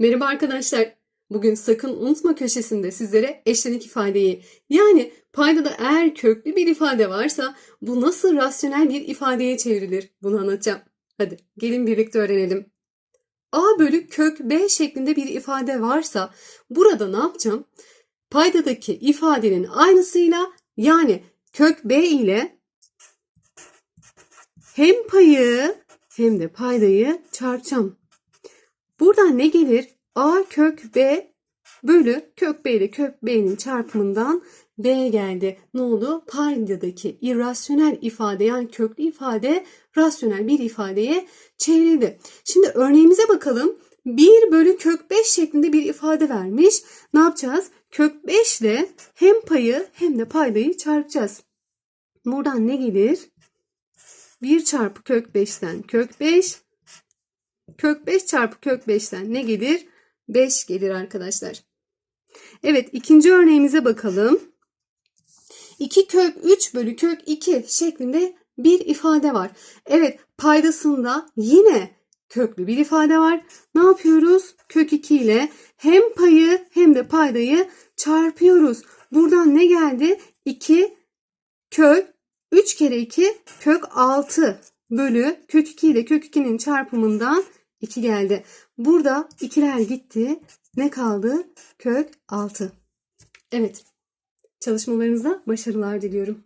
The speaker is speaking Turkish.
Merhaba arkadaşlar. Bugün sakın unutma köşesinde sizlere eşlenik ifadeyi yani paydada eğer köklü bir ifade varsa bu nasıl rasyonel bir ifadeye çevrilir bunu anlatacağım. Hadi gelin birlikte öğrenelim. A bölü kök B şeklinde bir ifade varsa burada ne yapacağım? Paydadaki ifadenin aynısıyla yani kök B ile hem payı hem de paydayı çarpacağım. Buradan ne gelir? A kök B bölü kök B ile kök B'nin çarpımından B geldi. Ne oldu? Paydadaki irrasyonel ifade yani köklü ifade rasyonel bir ifadeye çevrildi. Şimdi örneğimize bakalım. 1 bölü kök 5 şeklinde bir ifade vermiş. Ne yapacağız? Kök 5 ile hem payı hem de paydayı çarpacağız. Buradan ne gelir? 1 çarpı kök 5'ten kök 5 Kök 5 çarpı kök 5'ten ne gelir? 5 gelir arkadaşlar. Evet ikinci örneğimize bakalım. 2 kök 3 bölü kök 2 şeklinde bir ifade var. Evet paydasında yine köklü bir ifade var. Ne yapıyoruz? Kök 2 ile hem payı hem de paydayı çarpıyoruz. Buradan ne geldi? 2 kök 3 kere 2 kök 6 bölü kök 2 ile kök 2'nin çarpımından 2 geldi. Burada ikiler gitti. Ne kaldı? Kök 6. Evet. Çalışmalarınıza başarılar diliyorum.